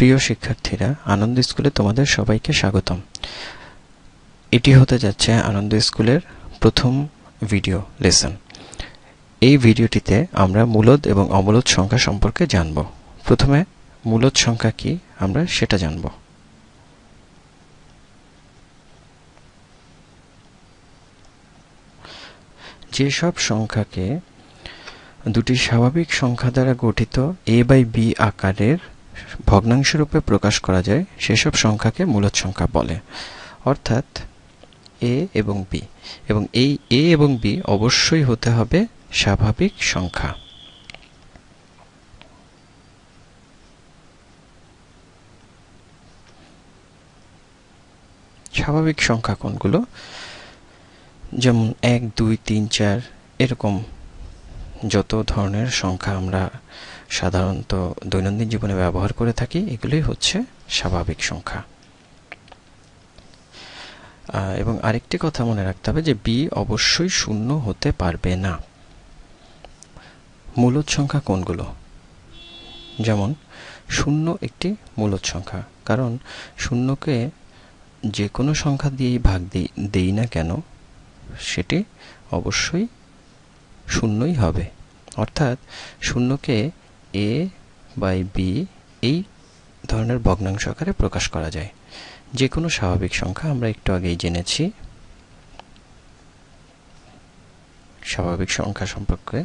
প্রিয় শিক্ষার্থীরা, আনন্দ স্কুলে তোমাদের সবাইকে স্বাগতম। এটি হতে যাচ্ছে আনন্দ স্কুলের প্রথম ভিডিও, লেসন। এই ভিডিওটিতে আমরা মূলদ এবং অমূলদ সংখ্যা সম্পর্কে জানব। প্রথমে মূলদ সংখ্যা কি, আমরা সেটা জানব। যেসব সংখ্যাকে দুটি স্বাভাবিক সংখ্যা দ্বারা গঠিত এ বাই বি আকারের ভগ্নাংশরূপে প্রকাশ করা যায়, সেসব সংখ্যাকে মূলদ সংখ্যা বলে। অর্থাৎ, এ এবং বি। এবং এই এ এবং বি অবশ্যই হতে হবে স্বাভাবিক সংখ্যা। স্বাভাবিক সংখ্যা কোনগুলো? যেমন এক, দুই, তিন, চার, এরকম যত ধরনের সংখ্যা আমরা সাধারণত দৈনন্দিন জীবনে ব্যবহার করে থাকি, এগুলোই হচ্ছে স্বাভাবিক সংখ্যা। এবং আরেকটি কথা মনে রাখতে হবে যে বি অবশ্যই শূন্য হতে পারবে না। মূলদ সংখ্যা কোনগুলো? যেমন, শূন্য একটি মূলদ সংখ্যা, কারণ শূন্যকে যে কোনো সংখ্যা দিয়েই ভাগ দিই দেই না কেন, সেটি অবশ্যই শূন্যই হবে। অর্থাৎ শূন্যকে এ বাই বি এই ধরনের ভগ্নাংশ আকারে প্রকাশ করা যায়। যে কোনো স্বাভাবিক সংখ্যা আমরা একটু আগেই জেনেছি। স্বাভাবিক সংখ্যা সম্পর্কে।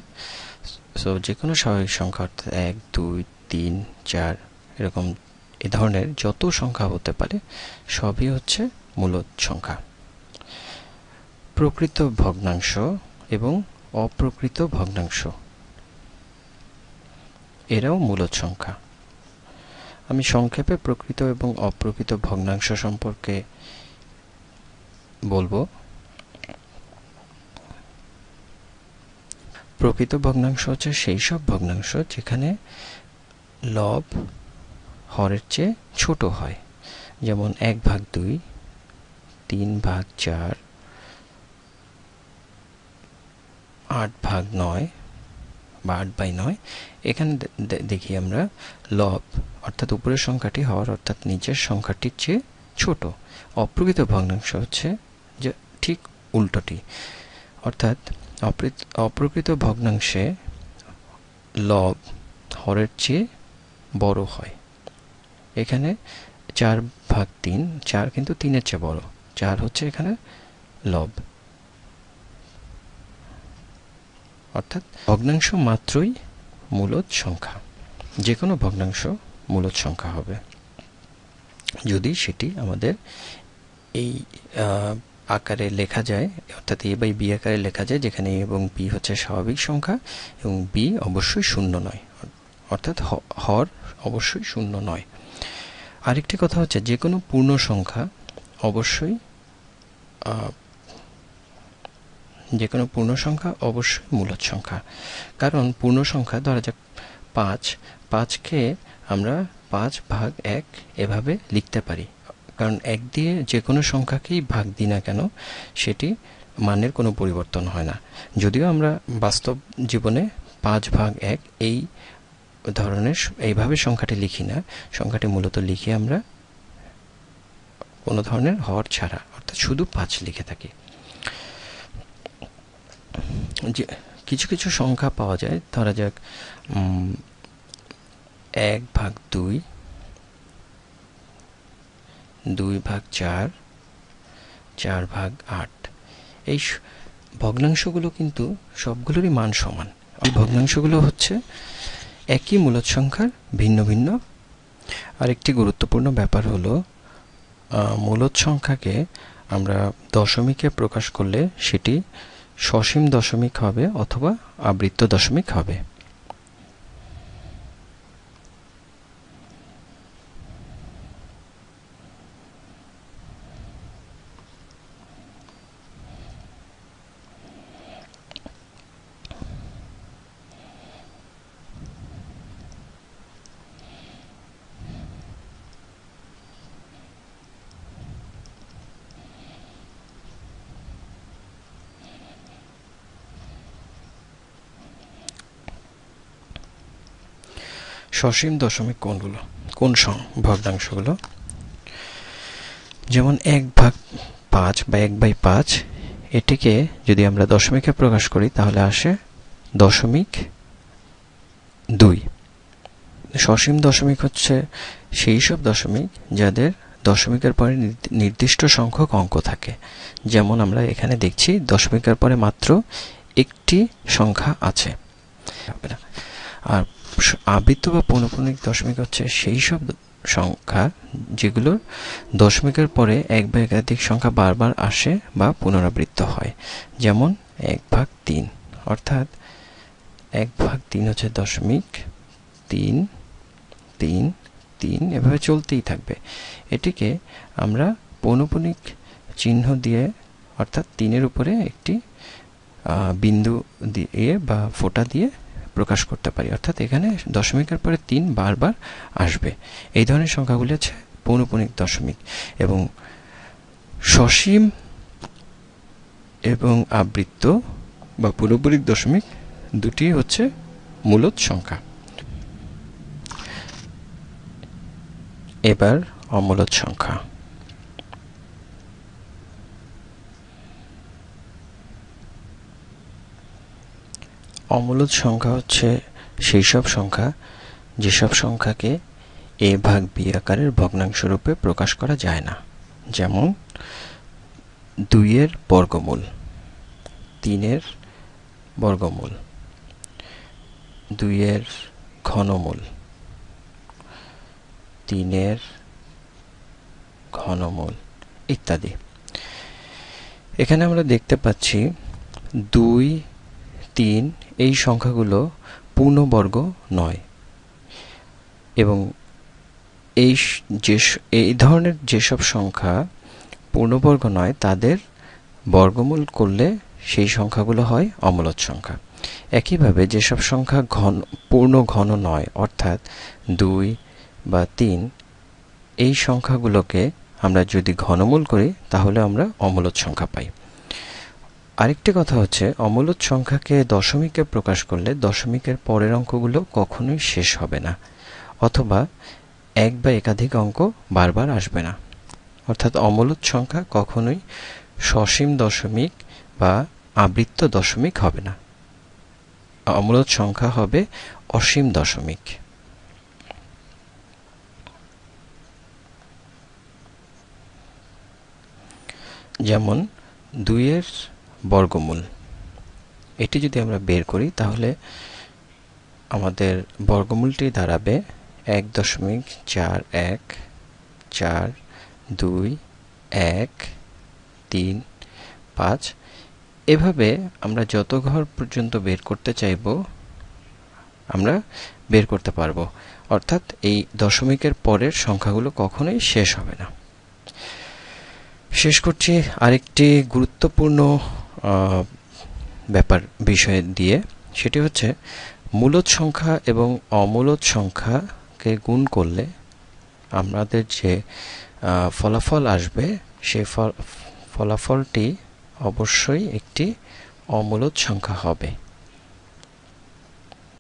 সো যে কোনো স্বাভাবিক সংখ্যা অর্থাৎ এক, দুই, তিন, চার, এরকম এ ধরনের যত সংখ্যা হতে পারে, সবই হচ্ছে মূলত সংখ্যা। প্রকৃত ভগ্নাংশ এবং অপ্রকৃত ভগ্নাংশ। এরাও মূলত সংখ্যা। আমি সংক্ষেপে প্রকৃত এবং অপ্রকৃত ভগ্নাংশ সম্পর্কে বলব। প্রকৃত ভগ্নাংশ হচ্ছে সেই সব ভগ্নাংশ যেখানে লব হরের চেয়ে ছোট হয়। যেমন এক ভাগ দুই, তিন ভাগ চার, আট ভাগ নয় বা আট বাই নয়। এখানে দেখি আমরা। লব, অর্থাৎ উপরের সংখ্যাটি হওয়ার, অর্থাৎ নিচের সংখ্যাটির চেয়ে ছোট। অপ্রকৃত ভগ্নাংশ হচ্ছে যে ঠিক উল্টোটি। অর্থাৎ অপ্রকৃত ভগ্নাংশে লব হরের চেয়ে বড় হয়। এখানে চার ভাগ তিন, চার কিন্তু তিনের চেয়ে বড়। চার হচ্ছে এখানে লব। অর্থাৎ ভগ্নাংশ মাত্রই মূলত সংখ্যা। যে কোনো ভগ্নাংশ মূলত সংখ্যা হবে। যদি সেটি আমাদের এই আকারে লেখা যায়, অর্থাৎ এ বাই বি আকারে লেখা যায়, যেখানে এ এবং বি হচ্ছে স্বাভাবিক সংখ্যা এবং বি অবশ্যই শূন্য নয়। অর্থাৎ হর অবশ্যই শূন্য নয়। আরেকটি কথা হচ্ছে যে কোনো পূর্ণ সংখ্যা অবশ্যই যে কোনো পূর্ণ সংখ্যা অবশ্যই মূলত সংখ্যা কারণ পূর্ণ সংখ্যা ধরা যাক পাঁচ, পাঁচকে আমরা পাঁচ ভাগ এক এভাবে লিখতে পারি। কারণ এক দিয়ে যে কোনো সংখ্যাকেই ভাগ দিই না কেন, সেটি মানের কোনো পরিবর্তন হয় না। যদিও আমরা বাস্তব জীবনে পাঁচ ভাগ এক এই ধরনের এইভাবে সংখ্যাটি লিখি না, সংখ্যাটি মূলত লিখি আমরা কোনো ধরনের হর ছাড়া, অর্থাৎ শুধু পাঁচ লিখে থাকি। যে কিছু কিছু সংখ্যা পাওয়া যায়, ধরা যাক এক ভাগ দুই দুই ভাগ চার চার ভাগ আট। এই ভগ্নাংশগুলো কিন্তু সবগুলোরই মান সমান। এই ভগ্নাংশগুলো হচ্ছে একই মূলত সংখ্যার ভিন্ন ভিন্ন। আরেকটি গুরুত্বপূর্ণ ব্যাপার হলো মূলত সংখ্যাকে আমরা দশমিকে প্রকাশ করলে সেটি সসীম দশমিক হবে অথবা আবৃত্ত দশমিক হবে। সসীম দশমিক কোনগুলো? কোন সং? ভগ্নাংশগুলো। যেমন এক ভাগ পাঁচ বা এক বাই পাঁচ, এটিকে যদি আমরা দশমিকে প্রকাশ করি, তাহলে আসে দশমিক দুই। সসীম দশমিক হচ্ছে সেই সব দশমিক যাদের দশমিকের পরে নির্দিষ্ট সংখ্যক অঙ্ক থাকে। যেমন আমরা এখানে দেখছি দশমিকের পরে মাত্র একটি সংখ্যা আছে। আর আবৃত্ত বা পৌনপুনিক দশমিক হচ্ছে সেই সব সংখ্যা যেগুলোর দশমিকের পরে এক বা একাধিক সংখ্যা বারবার আসে বা পুনরাবৃত্ত হয়। যেমন এক ভাগ তিন, অর্থাৎ এক ভাগ তিন হচ্ছে দশমিক তিন তিন তিন এভাবে চলতেই থাকবে। এটিকে আমরা পৌনপুনিক চিহ্ন দিয়ে, অর্থাৎ তিনের উপরে একটি বিন্দু দিয়ে বা ফোটা দিয়ে প্রকাশ করতে পারি। অর্থাৎ এখানে দশমিকের পরে তিন বারবার আসবে। এই ধরনের সংখ্যাগুলি হচ্ছে পৌনপুনিক দশমিক এবং সসীম এবং আবৃত্ত বা পুরোপুরিক দশমিক দুটি হচ্ছে মূলত সংখ্যা। এবার অমূলত সংখ্যা। অমূলত সংখ্যা হচ্ছে সেই সব সংখ্যা, যেসব সংখ্যাকে এ ভাগ বি আকারের ভগ্নাংশ রূপে প্রকাশ করা যায় না। যেমন, দুইয়ের বর্গমূল, তিনের বর্গমূল, দুইয়ের ঘনমূল, তিনের ঘনমূল ইত্যাদি। এখানে আমরা দেখতে পাচ্ছি দুই তিন, এই সংখ্যাগুলো পূর্ণবর্গ নয়। এবং এই যে এই ধরনের যেসব সংখ্যা পূর্ণবর্গ নয়, তাদের বর্গমূল করলে সেই সংখ্যাগুলো হয় অমূলত সংখ্যা। একইভাবে যেসব সংখ্যা ঘন, পূর্ণ ঘন নয়, অর্থাৎ দুই বা তিন, এই সংখ্যাগুলোকে আমরা যদি ঘনমূল করি, তাহলে আমরা অমূলত সংখ্যা পাই। আরেকটি কথা হচ্ছে অমূলত সংখ্যাকে দশমিকে প্রকাশ করলে দশমিকের পরের অঙ্কগুলো কখনোই শেষ হবে না, অথবা এক বা একাধিক অঙ্ক বারবার আসবে না। অর্থাৎ অমূলত সংখ্যা কখনোই সসীম দশমিক বা আবৃত্ত দশমিক হবে না। অমূলত সংখ্যা হবে অসীম দশমিক। যেমন, দুইয়ের বর্গমূল। এটি যদি আমরা বের করি, তাহলে আমাদের বর্গমূলটি দাঁড়াবে এক দশমিক চার এক, চার দুই, এক, তিন, পাঁচ। এভাবে আমরা যত ঘর পর্যন্ত বের করতে চাইব, আমরা বের করতে পারব। অর্থাৎ এই দশমিকের পরের সংখ্যাগুলো কখনোই শেষ হবে না। শেষ করছি আরেকটি গুরুত্বপূর্ণ ব্যাপার, বিষয় দিয়ে, সেটি হচ্ছে মূলত সংখ্যা এবং অমূলত সংখ্যাকে গুণ করলে আমাদের যে ফলাফল আসবে সেই ফলাফলটি অবশ্যই একটি অমূলত সংখ্যা হবে।